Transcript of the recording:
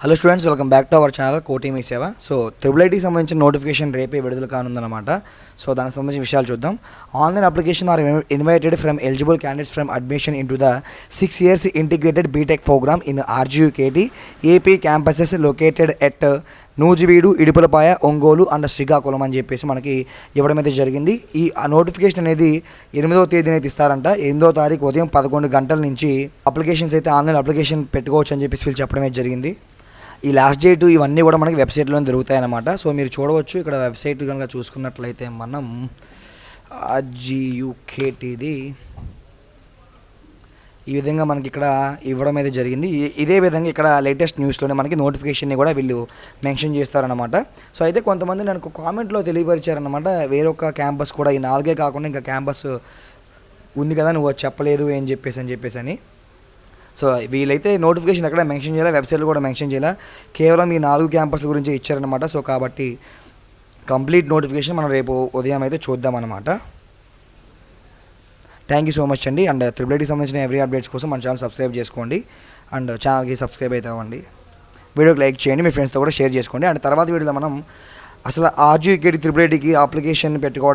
Hello students welcome back to our channel కోటి మీ సేవ so triple ఐటీకి సంబంధించిన నోటిఫికేషన్ రేపే విడుదల కానుందన్నమాట. సో దానికి సంబంధించిన విషయాలు చూద్దాం. Online application are invited from eligible candidates from admission into the six years integrated B Tech program in RGUKT AP campuses located at Nuzvid Idupulapaya Ongole and Srikakulam అని చెప్పేసి మనకి ఇవ్వడం అయితే జరిగింది. ఈ నోటిఫికేషన్ అనేది ఎనిమిదవ తేదీన అయితే ఇస్తారంట ఎనిమిదవ తారీఖు ఉదయం పదకొండు గంటల నుంచి అప్లికేషన్స్ అయితే ఆన్లైన్ అప్లికేషన్ పెట్టుకోవచ్చు అని చెప్పేసి వీళ్ళు చెప్పడం అయితే జరిగింది. ఈ లాస్ట్ డేట్ ఇవన్నీ కూడా మనకి వెబ్సైట్లో దొరుకుతాయి అన్నమాట సో మీరు చూడవచ్చు ఇక్కడ వెబ్సైట్ కనుక చూసుకున్నట్లయితే మనం జియూకేటీది ఈ విధంగా మనకి ఇక్కడ ఇవ్వడం అయితే జరిగింది. ఇదే విధంగా ఇక్కడ లేటెస్ట్ న్యూస్లోనే మనకి నోటిఫికేషన్ని కూడా వీళ్ళు మెన్షన్ చేస్తారనమాట సో అయితే కొంతమంది నాకు కామెంట్లో తెలియపరిచారనమాట వేరొక క్యాంపస్ కూడా ఈ నాలుగే కాకుండా ఇంకా క్యాంపస్ ఉంది కదా నువ్వు చెప్పలేదు అని చెప్పేసి అని చెప్పేసి అని. సో వీళ్ళైతే నోటిఫికేషన్ ఎక్కడ మెన్షన్ చేయాలి? వెబ్సైట్లో కూడా మెన్షన్ చేయాలి? కేవలం ఈ నాలుగు క్యాంపస్ల గురించి ఇచ్చారనమాట సో కాబట్టి కంప్లీట్ నోటిఫికేషన్ మనం రేపు ఉదయం అయితే చూద్దామన్నమాట. థ్యాంక్ యూ సో మచ్ అండి. అండ్ త్రిబుల్ ఐటీకి సంబంధించిన ఎవ్రీ అప్డేట్స్ కోసం మన ఛానల్ సబ్స్క్రైబ్ చేసుకోండి. అండ్ ఛానల్కి సబ్స్క్రైబ్ అవుతామండి. వీడియోకి లైక్ చేయండి మీ ఫ్రెండ్స్తో కూడా షేర్ చేసుకోండి. అండ్ తర్వాత వీడియోలో మనం అసలు ఆర్జీకేటి త్రిబుల్ ఐటీకి అప్లికేషన్ పెట్టుకోవడం